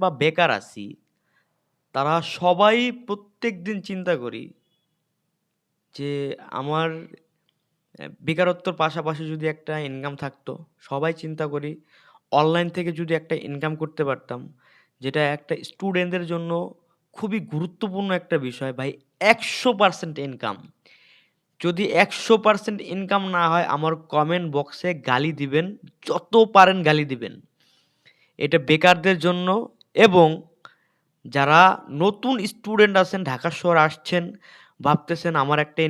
বা বেকার আছি তারা সবাই প্রত্যেক দিন চিন্তা করি যে আমার বেকারত্বর পাশাপাশি যদি একটা ইনকাম থাকতো, সবাই চিন্তা করি অনলাইন থেকে যদি একটা ইনকাম করতে পারতাম, যেটা একটা স্টুডেন্টদের জন্য খুবই গুরুত্বপূর্ণ একটা বিষয় ভাই ১০০% ইনকাম। যদি ১০০% ইনকাম না হয় আমার কমেন্ট বক্সে গালি দিবেন, যত পারেন গালি দিবেন। এটা বেকারদের জন্য এবং যারা নতুন স্টুডেন্ট আছেন ঢাকা শহরে আসছেন, ভাবতেছেন আমার একটা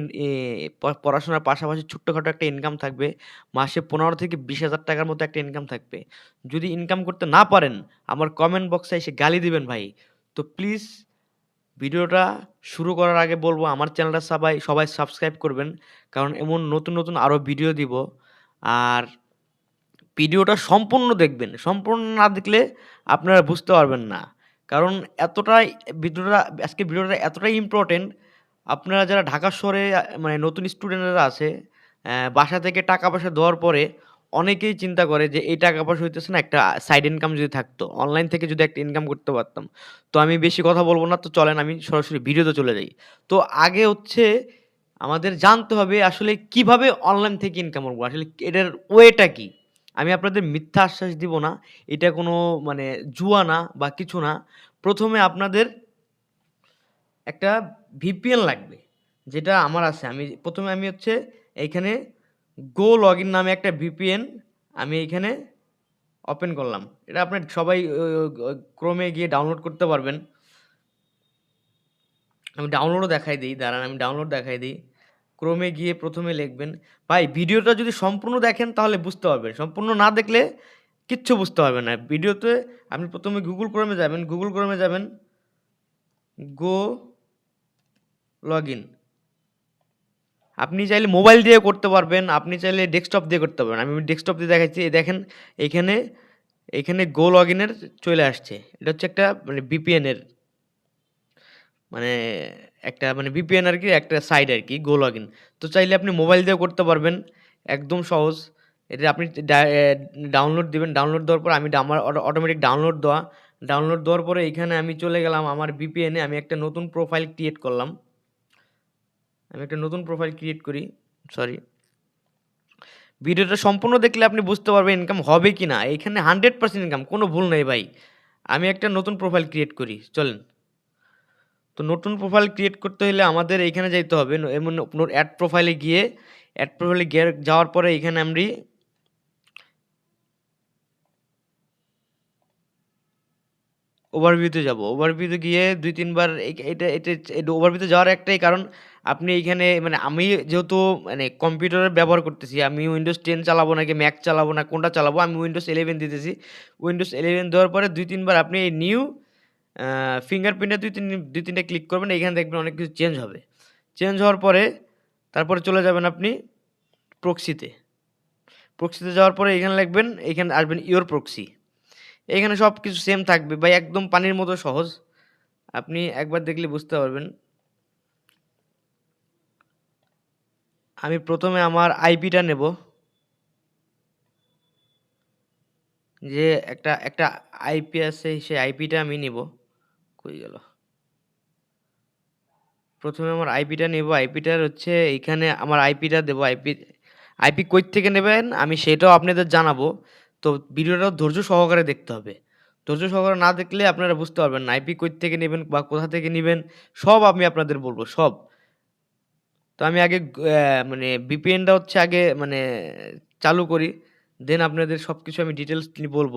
পড়াশোনার পাশাপাশি ছোট্টখাটো একটা ইনকাম থাকবে। মাসে ১৫ থেকে ২০,০০০ টাকার মতো একটা ইনকাম থাকবে। যদি ইনকাম করতে না পারেন, আমার কমেন্ট বক্সে এসে গালি দিবেন ভাই। তো প্লিজ ভিডিওটা শুরু করার আগে বলব আমার চ্যানেলটা সবাই সবাই সাবস্ক্রাইব করবেন। কারণ এমন নতুন, নতুন আরও ভিডিও দিব। আর ভিডিওটা সম্পূর্ণ দেখবেন। সম্পূর্ণ না দেখলে আপনারা বুঝতে পারবেন না। কারণ এতটাই ভিডিওটা আজকে ভিডিওটা এতটাই ইম্পোর্টেন্ট আপনারা যারা ঢাকা শহরে মানে নতুন স্টুডেন্টরা আছে, বাসা থেকে টাকা-পয়সা দেওয়ার পরে অনেকেই চিন্তা করে যে এই টাকা-পয়সা হইতেছে না একটা সাইড ইনকাম যদি থাকতো। অনলাইন থেকে যদি একটা ইনকাম করতে পারতাম। তো আমি বেশি কথা বলব না। তো চলেন আমি সরাসরি ভিডিওতে চলে যাই। তো আগে হচ্ছে আমাদের জানতে হবে আসলে কীভাবে অনলাইন থেকে ইনকাম করব আসলে এটার ওয়েটা কি? আমি আপনাদের মিথ্যা আশ্বাস দিব না। এটা কোনো মানে জুয়া না বা কিছু না। প্রথমে আপনাদের একটা ভিপিএন লাগবে। যেটা আমার আছে। আমি প্রথমে আমি হচ্ছে এইখানে গো লগইন নামে একটা ভিপিএন আমি এইখানে ওপেন করলাম। এটা আপনার সবাই এ গিয়ে ডাউনলোড করতে পারবেন। আমি ডাউনলোডও দেখাই দিই, দাঁড়ান, আমি ডাউনলোড দেখাই দেই। এ গিয়ে প্রথমে লিখবেন ভাই ভিডিওটা যদি সম্পূর্ণ দেখেন তাহলে বুঝতে পারবেন। সম্পূর্ণ না দেখলে কিচ্ছু বুঝতে পারবেন না। ভিডিওতে আপনি প্রথমে গুগল ক্রমে যাবেন। গুগল ক্রমে যাবেন। Go login. আপনি চাইলে মোবাইল দিয়েও করতে পারবেন। আপনি চাইলে ডেস্কটপ দিয়ে করতে পারবেন। আমি ডেস্কটপ দিয়ে দেখাচ্ছি। দেখেন এইখানে, এইখানে গো লগইনের চলে আসছে। এটা হচ্ছে একটা মানে এর মানে একটা মানে ভিপিএন আর কি একটা সাইট আরকি গো লগইন। তো চাইলে আপনি মোবাইল দিয়েও করতে পারবেন। একদম সহজ। এটা আপনি ডাউনলোড দিবেন। ডাউনলোড দেওয়ার পর আমি আমার অটোমেটিক ডাউনলোড দেওয়া। ডাউনলোড দেওয়ার পরে এইখানে আমি চলে গেলাম আমার এ, আমি একটা নতুন প্রোফাইল ক্রিয়েট করলাম। আমি একটা নতুন প্রোফাইল ক্রিয়েট করি। সরি। ভিডিওটা সম্পূর্ণ দেখলে আপনি বুঝতে পারবেন ইনকাম হবে কি না এইখানে 100% ইনকাম কোনো ভুল নেই ভাই। আমি একটা নতুন প্রোফাইল ক্রিয়েট করি। চলেন। তো নতুন প্রোফাইল ক্রিয়েট করতে হলে আমাদের এইখানে যাইতে হবে। এমন এড প্রোফাইলে গিয়ে অ্যাড প্রোফাইলে গিয়ে যাওয়ার পরে এইখানে আমরি ওভারভিউ তে যাব। ওভারভিউ গিয়ে দুই, তিনবার এটা এটা এটা ওভারভিউ তে যাওয়ার একটাই কারণ, আপনি এইখানে মানে আমি যেহেতু মানে কম্পিউটারের ব্যবহার করতেছি। আমি উইন্ডোজ 10 চালাবো নাকি ম্যাক চালাবো না, কোনটা চালাবো, আমি উইন্ডোজ ইলেভেন দিতেছি। উইন্ডোজ ইলেভেন দেওয়ার পরে দুই, তিনবার আপনি এই নিউ ফিঙ্গারপ্রিন্টে ২-৩ ২-৩ টা ক্লিক করবেন। এইখানে দেখবেন অনেক কিছু চেঞ্জ হবে। চেঞ্জ হওয়ার পরে, তারপরে চলে যাবেন আপনি প্রক্সিতে। প্রক্সিতে যাওয়ার পরে এখানে লিখবেন এইখানে আসবেন ইওর প্রক্সি। এইখানে সবকিছু সেম থাকবে বা একদম পানির মতো সহজ। আপনি একবার দেখলে বুঝতে পারবেন। আমি প্রথমে আমার আইপিটা নেব। যে একটা একটা আইপি আছে, সেই আইপিটা আমি নিব। কই গেল? প্রথমে আমার আইপিটা নেব। আইপিটার হচ্ছে এইখানে আমার আইপিটা দেব। আইপি আইপি কই থেকে নেবেন আমি সেটাও আপনাদের জানাব। তো ভিডিওটা ধৈর্য সহকারে দেখতে হবে। ধৈর্য সহকারে না দেখলে আপনারা বুঝতে পারবেন না। আইপি কই থেকে নেবেন বা কোথা থেকে নেবেন, সব আমি আপনাদের বলব, সব। তো আমি আগে মানে বিপিএনটা হচ্ছে আগে মানে চালু করি। দেন আপনাদের সব কিছু আমি ডিটেইলসলি বলব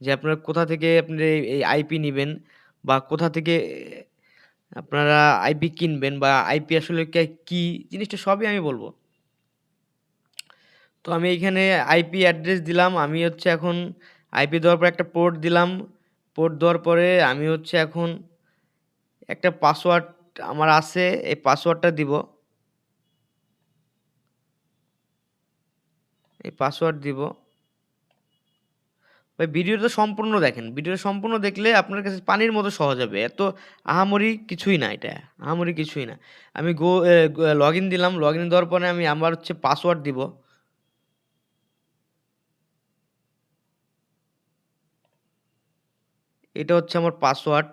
যে আপনারা কোথা থেকে আপনি এই আইপি নিবেন বা কোথা থেকে আপনারা আইপি কিনবেন বা আইপি আসলে কে জিনিসটা সবই আমি বলব তো আমি এইখানে আইপি অ্যাড্রেস দিলাম। আমি হচ্ছে এখন আইপি দেওয়ার পর একটা পোর্ট দিলাম। পোর্ট দেওয়ার পরে আমি হচ্ছে এখন একটা পাসওয়ার্ড আমার আছে। এই পাসওয়ার্ডটা দিব। এই পাসওয়ার্ড দিব। ভাই, ভিডিওটা সম্পূর্ণ দেখেন। ভিডিওটা সম্পূর্ণ দেখলে আপনার কাছে পানির মতো সহজ হবে। এত আহামরি কিছুই না এটা। আহামরি কিছুই না। আমি গো লগ ইন দিলাম। লগ ইন দেওয়ার পরে আমি আমার হচ্ছে পাসওয়ার্ড দিব। এটা হচ্ছে আমার পাসওয়ার্ড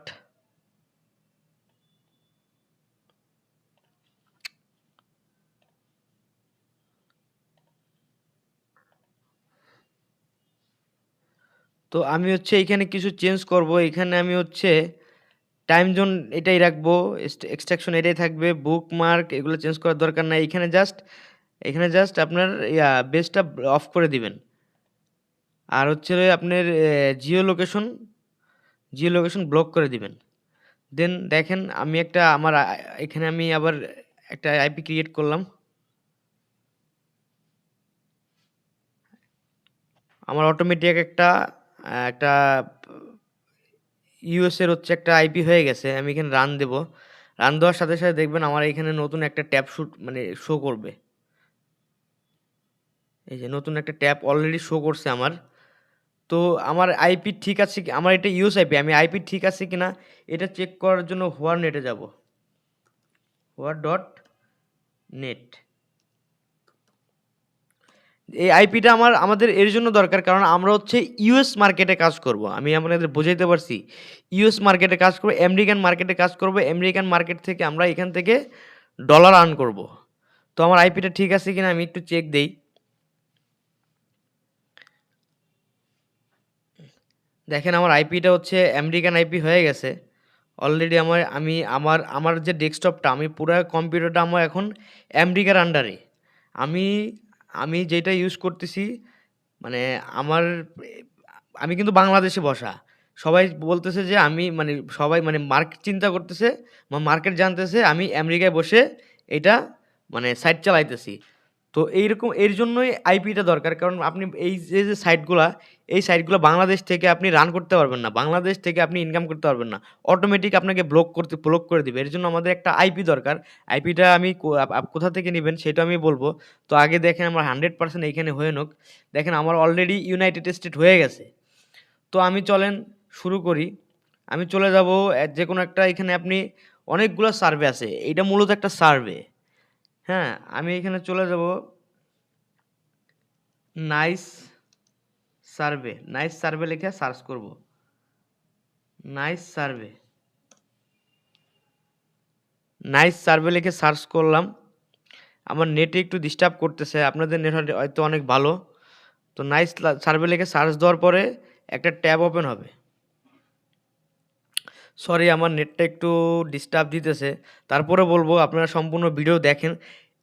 তো আমি হচ্ছে এইখানে কিছু চেঞ্জ করব। এখানে আমি হচ্ছে টাইম জোন এটাই রাখব এক্সট্রাকশন এটাই থাকবে বুক মার্ক এগুলো চেঞ্জ করার দরকার নাই। এখানে জাস্ট এখানে জাস্ট আপনার ইয়া বেসটা অফ করে দিবেন। আর হচ্ছে আপনার geo location geo location block করে দিবেন। দেন দেখেন আমি একটা আমার এখানে আমি আবার একটা আইপি ক্রিয়েট করলাম। আমার অটোমেটিক একটা একটা ইউএস এর হচ্ছে একটা আইপি হয়ে গেছে, আমি এখানে রান দেব। রান দেওয়ার সাথে সাথে দেখবেন আমার এখানে নতুন একটা ট্যাব শুট মানে শো করবে। এই যে নতুন একটা ট্যাব অলরেডি শো করছে আমার। তো আমার আইপি ঠিক আছে কি, আমার এটা ইউএস আইপি আমি আইপি ঠিক আছে কিনা এটা চেক করার জন্য হোয়ার নেটে যাব। হোয়ার ডট নেট এই আইপিটা আমার, আমাদের এর জন্য দরকার, কারণ আমরা হচ্ছে ইউএস মার্কেটে কাজ করব। আমি আপনাদের বোঝাইতে পারছি ইউএস মার্কেটে কাজ করব আমেরিকান মার্কেটে কাজ করব আমেরিকান মার্কেট থেকে আমরা এখান থেকে ডলার আর্ন করব। তো আমার আইপিটা ঠিক আছে কিনা আমি একটু চেক দেই। দেখেন আমার আইপিটা হচ্ছে আমেরিকান আইপি হয়ে গেছে। অলরেডি আমার, আমি, আমার আমার যে ডেস্কটপটা আমি পুরো কম্পিউটারটা আমার এখন আমেরিকার আন্ডারে আমি আমি যেটা ইউজ করতেছি মানে আমার, আমি কিন্তু বাংলাদেশে বসা। সবাই বলতেছে যে আমি মানে সবাই মানে মার্কেট চিন্তা করতেছে মার্কেট জানতেছে, আমি আমেরিকায় বসে এটা মানে সাইট চালাইতেছি। তো এইরকম, এর জন্যই আইপিটা দরকার। কারণ আপনি এই যে যে সাইটগুলা এই সাইটগুলো বাংলাদেশ থেকে আপনি রান করতে পারবেন না। বাংলাদেশ থেকে আপনি ইনকাম করতে পারবেন না। অটোমেটিক আপনাকে ব্লক করতে ব্লক করে দিবে। এর জন্য আমাদের একটা আইপি দরকার। আইপিটা আমি কোথা থেকে নেবেন সেটা আমি বলব। তো আগে দেখেন আমার হান্ড্রেড পার্সেন্ট এইখানে হয়ে নোক। দেখেন আমার অলরেডি ইউনাইটেড স্টেট হয়ে গেছে। তো আমি চলেন, শুরু করি। আমি চলে যাব যে কোনো একটা এখানে আপনি অনেকগুলো সার্ভে আছে। এটা মূলত একটা সার্ভে হ্যাঁ আমি এখানে চলে যাব। নাইস সার্ভে নাইস সার্ভে লিখে সার্চ করব। Nice survey. নাইস সার্ভে লিখে সার্চ করলাম। আমার নেটে একটু ডিস্টার্ব করতেছে, আপনাদের নেট হয়তো অনেক ভালো। তো নাইস সার্ভে লিখে সার্চ দেওয়ার পরে একটা ট্যাব ওপেন হবে। সরি আমার নেটটা একটু ডিস্টার্ব দিতেছে। তারপরে বলব, আপনারা সম্পূর্ণ ভিডিও দেখেন।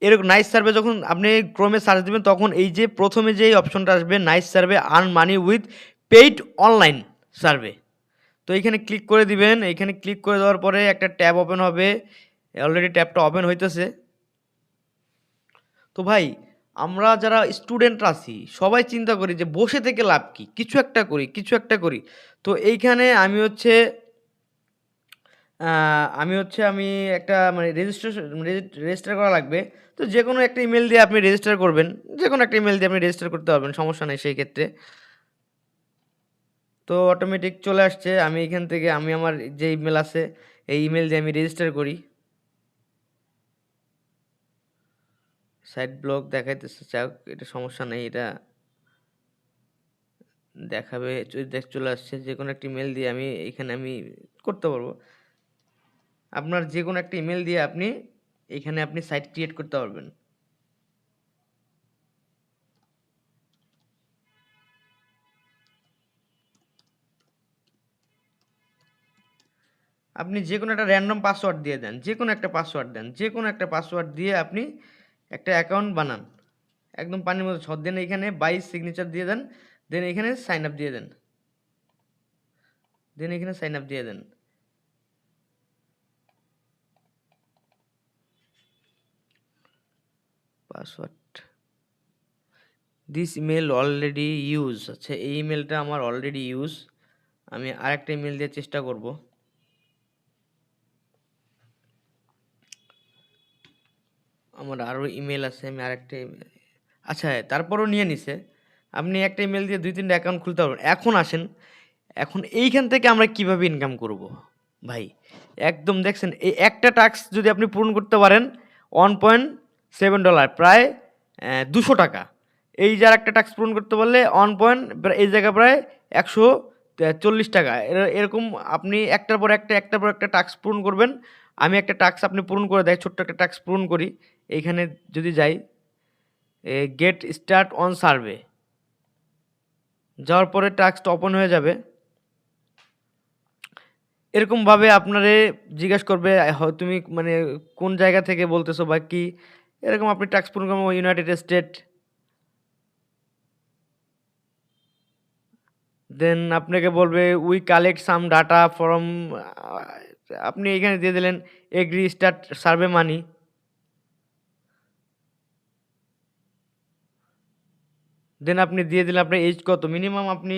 এরকম নাইস সার্ভে যখন আপনি ক্রোমে সার্চ দিবেন, তখন এই যে প্রথমে যে অপশনটা আসবে nice survey earn money with paid online survey তো এইখানে ক্লিক করে দিবেন। এইখানে ক্লিক করে দেওয়ার পরে একটা ট্যাব ওপেন হবে। অলরেডি ট্যাবটা ওপেন হইতেছে। তো ভাই, আমরা যারা স্টুডেন্ট আছি, সবাই চিন্তা করি যে বসে থেকে লাভ কি? কিছু একটা করি, কিছু একটা করি। তো এইখানে আমি হচ্ছে আমি হচ্ছে আমি একটা মানে রেজিস্ট্রেশন রেজিস্টার করা লাগবে। তো যে কোনো একটা ইমেল দিয়ে আপনি রেজিস্টার করবেন। যে কোনো একটা ইমেল দিয়ে আপনি রেজিস্টার করতে পারবেন, সমস্যা নেই সেই ক্ষেত্রে। তো অটোমেটিক চলে আসছে। আমি এখান থেকে, আমি আমার যে ইমেল আছে, এই ইমেল দিয়ে আমি রেজিস্টার করি। সাইট ব্লক দেখাইতেছে, যাক, এটা সমস্যা নেই, এটা দেখাবে চলে আসছে। যে কোনো একটা ইমেল দিয়ে আমি এখানে আমি করতে পারব। আপনার যে কোনো একটা ইমেল দিয়ে আপনি এখানে আপনি সাইট ক্রিয়েট করতে পারবেন। আপনি যে কোনো একটা র্যান্ডম পাসওয়ার্ড দিয়ে দেন যে কোনো একটা পাসওয়ার্ড দেন যে কোনো একটা পাসওয়ার্ড দিয়ে আপনি একটা অ্যাকাউন্ট বানান। একদম পানির মতো ছদ দেন এখানে বাইশ সিগনেচার দিয়ে দেন দেন এখানে সাইন আপ দিয়ে দেন। দেন এখানে সাইন আপ দিয়ে দেন। Password this email already use আচ্ছা এই ইমেলটা আমার অলরেডি ইউজ আমি আরেকটা ইমেল দিয়ে চেষ্টা করব। আমার আরও ইমেল আছে, আমি আরেকটা আচ্ছা তারপরও নিয়ে নিছে। আপনি একটা ইমেল দিয়ে দুই তিনটা অ্যাকাউন্ট খুলতে পারবেন। এখন আসেন। এখন এইখান থেকে আমরা কীভাবে ইনকাম করব? ভাই, একদম দেখছেন, এই একটা টাস্ক যদি আপনি পূরণ করতে পারেন ওয়ান পয়েন্ট সেভেন ডলার প্রায় দুশো টাকা এই যার একটা টাস্ক পূরণ করতে পারলে ওয়ান পয়েন্ট এই জায়গায় প্রায় একশো চল্লিশ টাকা। এর এরকম আপনি একটার পর একটা, একটার পর একটা টাস্ক পূরণ করবেন। আমি একটা টাস্ক আপনি পূরণ করে দেয় ছোট্ট একটা টাস্ক পূরণ করি। এইখানে যদি যাই, গেট স্টার্ট অন সার্ভে। যাওয়ার পরে টাস্কটা ওপেন হয়ে যাবে। এরকমভাবে আপনারে জিজ্ঞেস করবে তুমি মানে কোন জায়গা থেকে বলতেছো বা কি? এরকম আপনি পূরণ করবেন ইউনাইটেড স্টেট। দেন আপনাকে বলবে we collect some data from আপনি এখানে দিয়ে দিলেন agree start survey money. Then আপনি দিয়ে দিলেন আপনার এইজ কত? মিনিমাম আপনি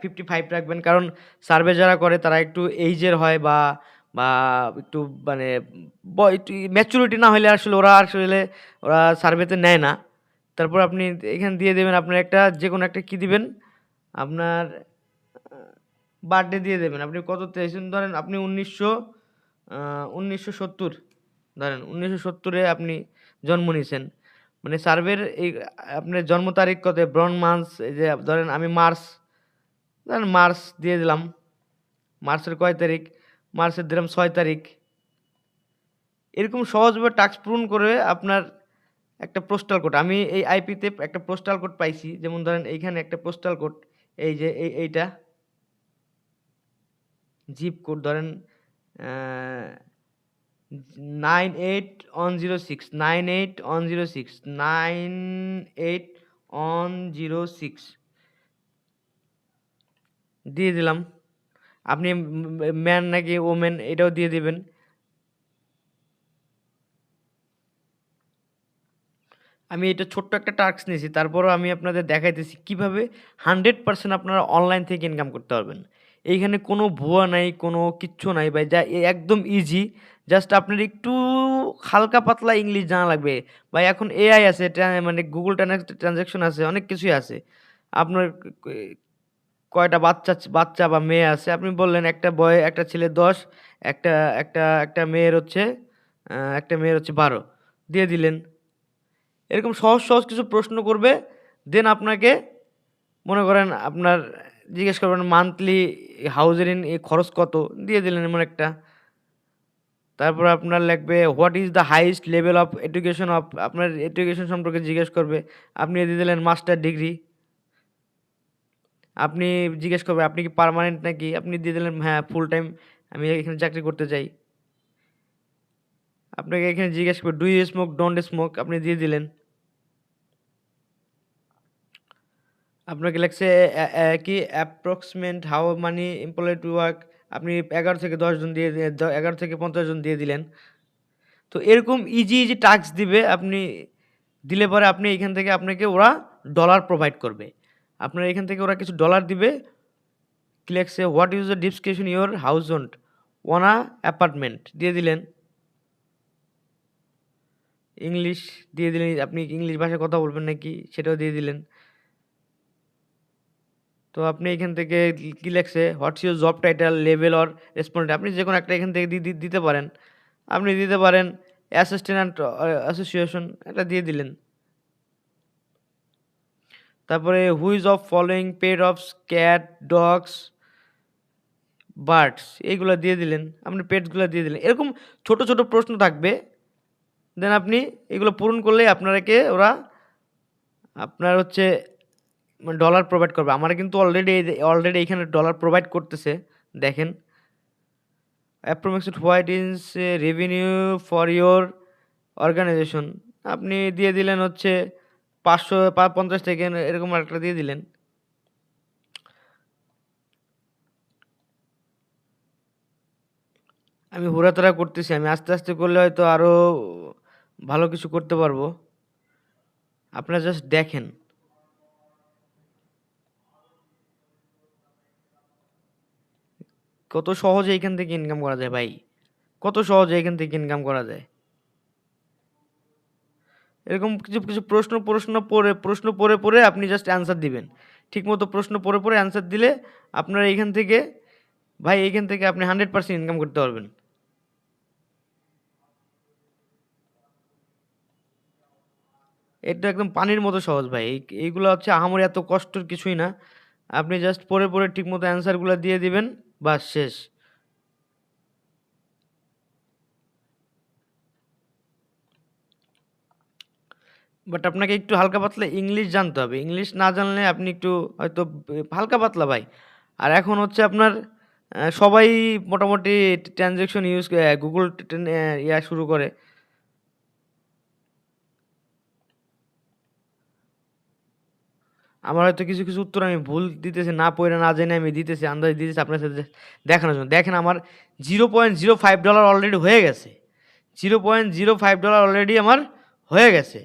ফিফটি ফাইভ রাখবেন। কারণ সার্ভে যারা করে তারা একটু এইজের হয় বা, বা একটু মানে ব একটু ম্যাচুরিটি না হলে আসলে ওরা আসলে ওরা সার্ভেতে নেয় না। তারপর আপনি এখানে দিয়ে দেবেন আপনার একটা যে কোনো একটা কী দিবেন? আপনার বার্থডে দিয়ে দেবেন। আপনি কত এসেছেন ধরেন আপনি উনিশশো উনিশশো সত্তর ধরেন উনিশশো সত্তরে আপনি জন্ম নিয়েছেন মানে সার্ভের এই আপনার জন্ম তারিখ কত? বর্ন মান্থস এই যে ধরেন আমি মার্চ, ধরেন মার্চ দিয়ে দিলাম। মার্চের কয় তারিখ? মার্চের দিলাম ছয় তারিখ। এরকম সহজভাবে টাস্ক পূরণ করে আপনার একটা পোস্টাল কোড আমি এই আইপিতে একটা পোস্টাল কোড পাইছি। যেমন ধরেন এইখানে একটা পোস্টাল কোড এই যে এই, এইটা। জিপ কোড ধরেন nine eight one zero six nine eight one zero six nine eight one zero six দিয়ে দিলাম। আপনি ম্যান নাকি ওমেন এটাও দিয়ে দেবেন আমি এটা ছোট্ট একটা টাস্ক নিয়েছি। তারপরও আমি আপনাদের দেখাইতেছি কীভাবে 100% আপনারা অনলাইন থেকে ইনকাম করতে পারবেন। এইখানে কোনো ভুয়া নাই, কোনো কিচ্ছু নাই ভাই। যা একদম ইজি। জাস্ট আপনার একটু হালকা পাতলা ইংলিশ জানা লাগবে। ভাই এখন এআই আছে মানে গুগল ট্রান্সলেশন আছে, অনেক কিছুই আছে। আপনার কয়টা বাচ্চা বাচ্চা বা মেয়ে আছে। আপনি বললেন একটা বয় একটা ছেলের ১০, একটা একটা একটা মেয়ের হচ্ছে একটা মেয়ের হচ্ছে ১২ দিয়ে দিলেন। এরকম সহজ, সহজ কিছু প্রশ্ন করবে। দেন আপনাকে মনে করেন আপনার জিজ্ঞেস করবেন মান্থলি হাউজের ইন খরচ কত? দিয়ে দিলেন এমন একটা। তারপর আপনার লাগবে what is the highest level of education of আপনার এডুকেশন সম্পর্কে জিজ্ঞেস করবে। আপনি দিয়ে দিলেন মাস্টার ডিগ্রি। আপনি জিজ্ঞেস করবে আপনি কি পার্মানেন্ট নাকি? আপনি দিয়ে দিলেন হ্যাঁ, ফুল টাইম আমি এখানে চাকরি করতে চাই। আপনাকে এখানে জিজ্ঞেস করবে do you smoke? Don't smoke আপনি দিয়ে দিলেন। আপনাকে অ্যা কি approximate how money employee to work আপনি ১১ থেকে ১০ জন দিয়ে ১১ থেকে ৫০ জন দিয়ে দিলেন। তো এরকম ইজি, ইজি টাস্ক দিবে। আপনি দিলে পরে আপনি এখান থেকে আপনাকে ওরা ডলার প্রোভাইড করবে। আপনার এখান থেকে ওরা কিছু ডলার দিবে। কি লেখছে what use the description your house own a apartment দিয়ে দিলেন। ইংলিশ দিয়ে দিলেন। আপনি ইংলিশ ভাষায় কথা বলবেন নাকি সেটাও দিয়ে দিলেন। তো আপনি এখান থেকে কি লেখছে what's your job title, level or respondent আপনি যে কোনো একটা এখান থেকে দিতে পারেন। আপনি দিতে পারেন অ্যাসিস্ট্যান্ট অ্যাসোসিয়েশন এটা দিয়ে দিলেন। তারপরে which of following pet of cat, dogs, birds এইগুলো দিয়ে দিলেন। আপনি পেটসগুলা দিয়ে দিলেন। এরকম ছোট, ছোট প্রশ্ন থাকবে। দেন আপনি এগুলো পূরণ করলেই আপনারাকে ওরা আপনার হচ্ছে মানে ডলার প্রোভাইড করবে। আমার কিন্তু অলরেডি অলরেডি এখানে ডলার প্রোভাইড করতেছে। দেখেন। Approximate what is revenue for your organization আপনি দিয়ে দিলেন হচ্ছে ৫০০ পা ৫০ থেকে এরকম একটা দিয়ে দিলেন। আমি হুড়াতাড়া করতেছি। আমি আস্তে, আস্তে করলে হয়তো আরও ভালো কিছু করতে পারব। আপনারা জাস্ট দেখেন। কত সহজে এখান থেকে ইনকাম করা যায় ভাই। কত সহজে এখান থেকে ইনকাম করা যায়। এরকম কিছু, কিছু প্রশ্ন, প্রশ্ন পড়ে প্রশ্ন পড়ে, পড়ে আপনি জাস্ট অ্যান্সার দিবেন। ঠিকমতো প্রশ্ন পড়ে, পড়ে অ্যান্সার দিলে আপনার এইখান থেকে ভাই এইখান থেকে আপনি 100% ইনকাম করতে পারবেন। এটা একদম পানির মতো সহজ ভাই। এই এইগুলা হচ্ছে আহামরি এত কষ্টের কিছুই না। আপনি জাস্ট পড়ে, পড়ে ঠিকমতো অ্যান্সারগুলা দিয়ে দিবেন, বাস শেষ। বাট আপনাকে একটু হালকা পাতলা ইংলিশ জানতে হবে। ইংলিশ না জানলে আপনি একটু হয়তো হালকা পাতলা ভাই। আর এখন হচ্ছে আপনার সবাই মোটামুটি ট্রান্সেকশন ইউজ গুগল ইয়া শুরু করে। আমার হয়তো কিছু, কিছু উত্তর আমি ভুল দিতেছি, না পইড়া না জেনে আমি দিতেছি, আন্দাজ দিতেছি আপনার সাথে দেখানোর জন্য। দেখেন আমার $0.05 অলরেডি হয়ে গেছে। $0.05 অলরেডি আমার হয়ে গেছে।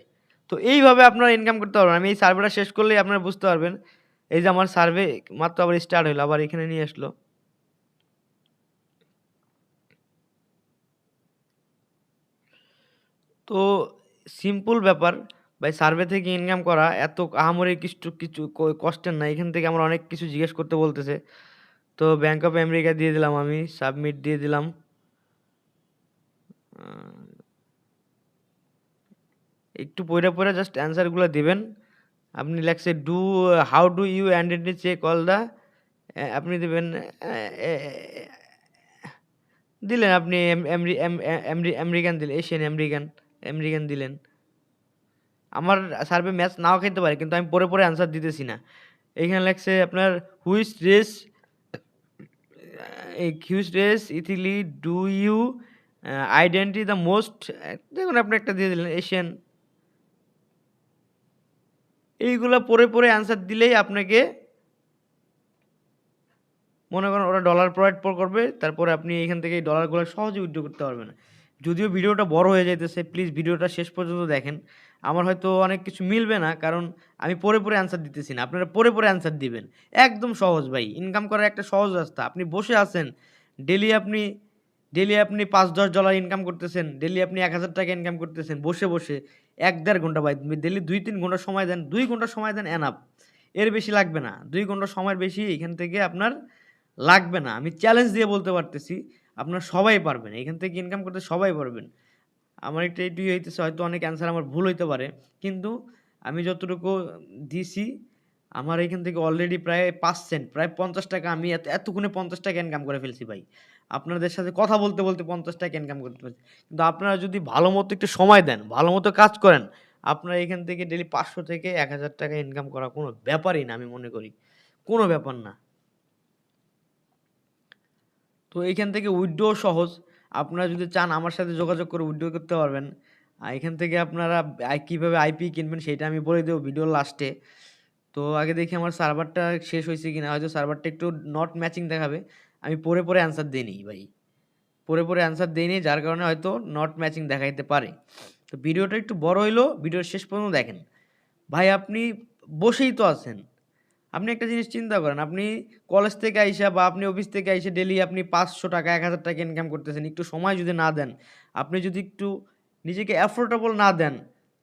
তো এইভাবে আপনারা ইনকাম করতে পারবেন। আমি এই সার্ভেটা শেষ করলেই আপনারা বুঝতে পারবেন। এই যে আমার সার্ভে মাত্র আবার স্টার্ট হইল, আবার এখানে নিয়ে আসলো। তো সিম্পল ব্যাপার ভাই সার্ভে থেকে ইনকাম করা এত আহামরি কিছু কিছু কষ্টের না। এখান থেকে আমার অনেক কিছু জিজ্ঞেস করতে বলতেছে। তো ব্যাংক অফ আমেরিকা দিয়ে দিলাম আমি, সাবমিট দিয়ে দিলাম। একটু পইড়া, পইড়া জাস্ট অ্যান্সারগুলা দিবেন। আপনি লেখছে do how do you identify check all the আপনি দিবেন দিলেন আপনি আমেরিকান দিলেন, এশিয়ান আমেরিকান, আমেরিকান দিলেন। আমার সার্ভে ম্যাচ নাও খাইতে পারে কিন্তু আমি পরে পরে অ্যান্সার দিতেছি না। এখানে লেখছে আপনার which race which race ethnically do you identify the most দেখুন আপনি একটা দিয়ে দিলেন এশিয়ান। এইগুলা পরে পরে অ্যান্সার দিলেই আপনাকে মনে করেন ওরা ডলার প্রোভাইড করবে। তারপরে আপনি এখান থেকে এই ডলারগুলা সহজে উইথড্র করতে পারবেন। যদিও ভিডিওটা বড় হয়ে যাইতেছে, প্লিজ ভিডিওটা শেষ পর্যন্ত দেখেন। আমার হয়তো অনেক কিছু মিলবে না কারণ আমি পরে পরে অ্যান্সার দিতেছি না। আপনারা পরে পরে অ্যান্সার দিবেন। একদম সহজ ভাই। ইনকাম করার একটা সহজ রাস্তা। আপনি বসে আছেন, ডেলি আপনি ডেলি আপনি $৫-১০ ইনকাম করতেছেন, ডেলি আপনি ৳১,০০০ ইনকাম করতেছেন বসে, বসে ১-১.৫ ঘণ্টা ভাই। ডেইলি ২-৩ ঘণ্টা সময় দেন, দুই ঘণ্টা সময় দেন এনাফ। এর বেশি লাগবে না। দুই ঘণ্টা সময়ের বেশি এখান থেকে আপনার লাগবে না। আমি চ্যালেঞ্জ দিয়ে বলতে পারতেছি, আপনার সবাই পারবেন। এখান থেকে ইনকাম করতে সবাই পারবেন। আমার একটু এটুই হইতেছে হয়তো অনেক অ্যান্সার আমার ভুল হইতে পারে। কিন্তু আমি যতটুকু দিছি, আমার এখান থেকে অলরেডি প্রায় ৫ সেন্ট, প্রায় ৳৫০ আমি এত এতক্ষণে ৳৫০ ইনকাম করে ফেলছি ভাই। আপনাদের সাথে কথা বলতে, বলতে ৳৫০ ইনকাম করতে পারছি। কিন্তু আপনারা যদি ভালো মতো একটু সময় দেন, ভালো মতো কাজ করেন, আপনারা এখান থেকে ডেলি পাঁচশো থেকে ৳১,০০০ ইনকাম করা কোনো ব্যাপারই না আমি মনে করি। কোনো ব্যাপার না। তো এইখান থেকে উইথড্রও সহজ। আপনারা যদি চান আমার সাথে যোগাযোগ করে উইথড্র করতে পারবেন। আর এখান থেকে আপনারা কীভাবে আইপি কিনবেন সেটা আমি বলে দেবো ভিডিওর লাস্টে। তো আগে দেখি আমার সার্ভারটা শেষ হইছে কিনা। হয়তো সার্ভারটা একটু নট ম্যাচিং দেখাবে। আমি পড়ে, পড়ে অ্যান্সার দেইনি ভাই। পড়ে, পড়ে অ্যান্সার দেইনি যার কারণে হয়তো নট ম্যাচিং দেখাইতে পারে। তো ভিডিওটা একটু বড় হইলেও ভিডিওর শেষ পর্যন্ত দেখেন। ভাই আপনি বসেই তো আছেন। আপনি একটা জিনিস চিন্তা করেন, আপনি কলেজ থেকে আইসা বা আপনি অফিস থেকে আইসা ডেলি আপনি ৳৫০০, ৳১,০০০ ইনকাম করতেছেন। একটু সময় যদি না দেন, আপনি যদি একটু নিজেকে অ্যাফোর্ডেবল না দেন,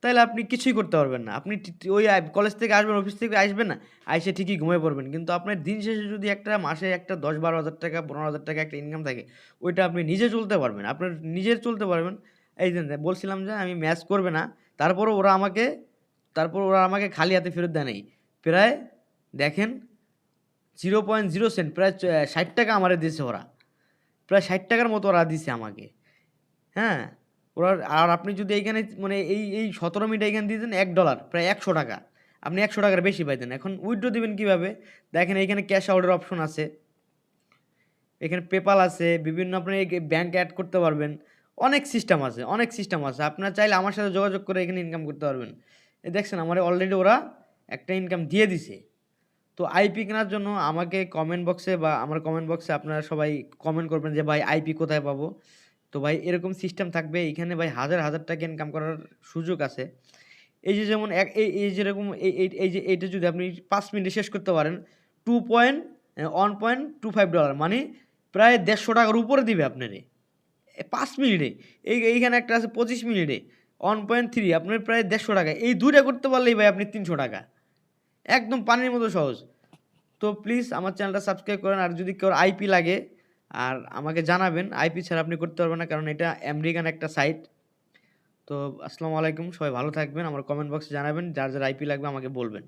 তাইলে আপনি কিছুই করতে পারবেন না। আপনি ওই কলেজ থেকে আসবেন, অফিস থেকে আসবেন না, আইসা ঠিকই ঘুমায়ে পড়বেন। কিন্তু আপনার দিন শেষে যদি একটা মাসে একটা ৳১০-১২,০০০, ৳১৫,০০০ একটা ইনকাম থাকে, ওইটা আপনি নিজে চলতে পারবেন। আপনার নিজের চলতে পারবেন। এই যে বলছিলাম যে আমি ম্যাচ করবে না। তারপরও ওরা আমাকে তারপর ওরা আমাকে খালি হাতে ফেরত দেয় নাই। প্রায় দেখেন 0.0 সেন্ট প্রায় চ ৳৬০ আমারে দিছে ওরা। প্রায় ষাট টাকার মতো ওরা দিছে আমাকে। হ্যাঁ? ওরা আর আপনি যদি এইখানে মানে এই এই ১৭ মিনিট এইখানে দিয়ে দেন $১ প্রায় ৳১০০ আপনি একশো টাকার বেশি পাইতেন। এখন উইথড্র দেবেন কীভাবে দেখেন এইখানে ক্যাশ আউটের অপশন আছে। এখানে পেপাল আছে, বিভিন্ন আপনি ব্যাংক অ্যাড করতে পারবেন। অনেক সিস্টেম আছে, অনেক সিস্টেম আছে। আপনার চাইলে আমার সাথে যোগাযোগ করে এখানে ইনকাম করতে পারবেন। এই দেখছেন আমার অলরেডি ওরা একটা ইনকাম দিয়ে দিছে। তো আইপি কেনার জন্য আমাকে কমেন্ট বক্সে বা আমার কমেন্ট বক্সে আপনারা সবাই কমেন্ট করবেন যে ভাই আইপি কোথায় পাবো? তো ভাই এরকম সিস্টেম থাকবে এইখানে ভাই হাজার, হাজার টাকা ইনকাম করার সুযোগ আছে। এই যে যেমন এক এই এই যেরকম এই এই এই যে এইটা যদি আপনি পাঁচ মিনিটে শেষ করতে পারেন, two point one point two five dollar মানে প্রায় দেড়শো টাকার উপরে দিবে আপনারে। ৫ মিনিটে। এই এইখানে একটা আছে ২৫ মিনিটে 1.3 আপনার প্রায় ৳১৫০ এই ২ টা করতে পারলেই ভাই আপনি ৳৩০০ একদম পানির মতো সহজ। তো প্লিজ আমার চ্যানেলটা সাবস্ক্রাইব করেন। আর যদি কেউ আইপি লাগে আর আমাকে জানাবেন। আইপি ছাড়া আপনি করতে পারবেন না কারণ এটা আমেরিকান একটা সাইট। তো আসসালামু আলাইকুম। সবাই ভালো থাকবেন। আমার কমেন্ট বক্সে জানাবেন। যার, যার আইপি লাগবে আমাকে বলবেন।